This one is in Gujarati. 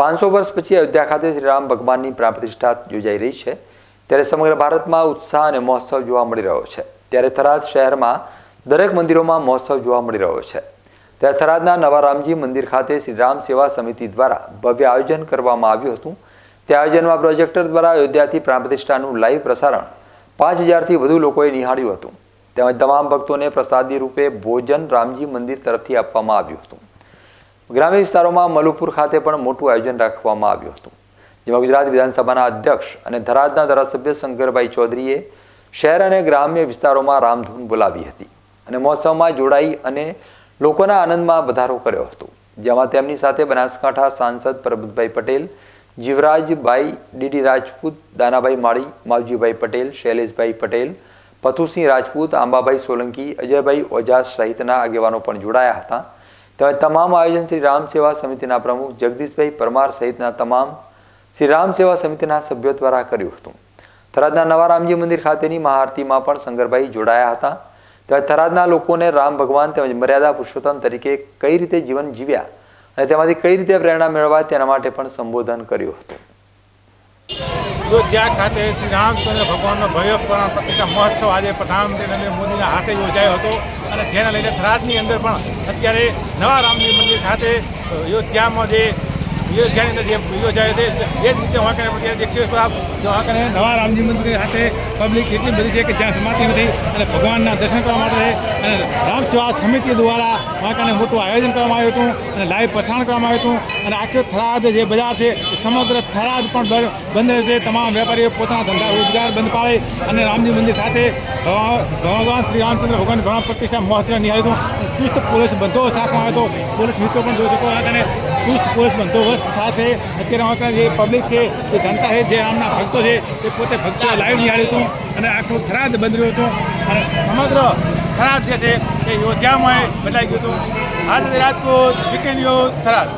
પાંચસો વર્ષ પછી અયોધ્યા ખાતે શ્રી રામ ભગવાનની પ્રાણ યોજાઈ રહી છે. ત્યારે સમગ્ર ભારતમાં ઉત્સાહ અને મહોત્સવ જોવા મળી રહ્યો છે. ત્યારે થરાદ શહેરમાં દરેક મંદિરોમાં મહોત્સવ જોવા મળી રહ્યો છે. ત્યારે થરાદના નવા રામજી મંદિર ખાતે શ્રી રામ સેવા સમિતિ દ્વારા ભવ્ય આયોજન કરવામાં આવ્યું હતું. તે આયોજનમાં પ્રોજેક્ટર દ્વારા અયોધ્યાથી પ્રાણ પ્રતિષ્ઠાનું લાઈવ પ્રસારણ પાંચ હજારથી વધુ લોકોએ નિહાળ્યું હતું. તેમજ તમામ ભક્તોને પ્રસાદી રૂપે ભોજન રામજી મંદિર તરફથી આપવામાં આવ્યું હતું. ગ્રામ્ય વિસ્તારોમાં મલુપુર ખાતે પણ મોટું આયોજન રાખવામાં આવ્યું હતું, જેમાં ગુજરાત વિધાનસભાના અધ્યક્ષ અને ધરાજના ધારાસભ્ય શંકરભાઈ ચૌધરીએ શહેર અને ગ્રામ્ય વિસ્તારોમાં રામધૂન બોલાવી હતી અને મહોત્સવમાં જોડાઈ અને લોકોના આનંદમાં વધારો કર્યો હતો, જેમાં તેમની સાથે બનાસકાંઠા સાંસદ પ્રબુદ્ધભાઈ પટેલ, જીવરાજભાઈ ડીડી રાજપૂત, દાનાભાઈ માળી, માવજીભાઈ પટેલ, શૈલેષભાઈ પટેલ, પથુસિંહ રાજપૂત, આંબાભાઈ સોલંકી, અજયભાઈ ઓઝા સહિતના આગેવાનો પણ જોડાયા હતા. તેમજ તમામ આયોજન શ્રી રામ સેવા સમિતિના પ્રમુખ જગદીશભાઈ પરમાર સહિતના તમામ શ્રી રામ સેવા સમિતિના સભ્યો દ્વારા કર્યું હતું. થરાદના નવા રામજી મંદિર ખાતેની મહાઆરતીમાં પણ શંકરભાઈ જોડાયા હતા. તેમજ થરાદના લોકોને રામ ભગવાન તેમજ મર્યાદા પુરુષોત્તમ તરીકે કઈ રીતે જીવન જીવ્યા અને તેમાંથી કઈ રીતે પ્રેરણા મેળવવા તેના માટે પણ સંબોધન કર્યું હતું. અયોધ્યા ખાતે શ્રી રામચંદ્ર ભગવાનનો ભવ્ય પ્રતિષ્ઠા મહોત્સવ આજે પ્રધાનમંત્રી નરેન્દ્ર મોદીના હાથે યોજાયો હતો. અને જેના લઈને થરાદની અંદર પણ અત્યારે નવા રામજી મંદિર ખાતે અયોધ્યામાં જે અયોધ્યાની અંદર જે યોજાયો છે, એ જ રીતે વાંકાને કને સાહેબ દેખીએ તો આપ વહાં કને નવા રામજી મંદિર ખાતે પબ્લિક એટલી બધી છે કે જ્યાં સમાતી નથી અને ભગવાનના દર્શન કરવા માટે અને રામ સેવા સમિતિ દ્વારા વાંકાને મોટું આયોજન કરવામાં આવ્યું હતું અને લાઈવ પ્રસારણ કરવામાં આવ્યું હતું. અને આખો થરાદ જે બજાર છે સમગ્ર થરાદ પણ બંધ રહેશે. તમામ વેપારીઓ પોતાના ધંધા રોજગાર બંધ પાડે અને રામજી મંદિર ભગવા- ભગવાન શ્રી રામચંદ્ર ભગવાન ઘણા પ્રતિષ્ઠા મહોત્સવ નિહાળ્યો હતું ચુસ્ત પોલીસ બંદોબસ્ત રાખવામાં આવ્યો હતો. પોલીસ મિત્રો પણ જોઈ શકો અને ચુસ્ત પોલીસ બંદોબસ્ત સાથે અત્યારે જે પબ્લિક છે, જે જનતા છે, જે રામના ભક્તો છે, તે પોતે ભક્તો લાઈવ નિહાળ્યું હતું અને આખું થરાદ બંધ રહ્યું હતું. અને સમગ્ર થરાદ જે છે, એ યોધ્યામાં બદલાઈ ગયું હતું. આજ રાજપૂત વીકેન્ડ થરાદ.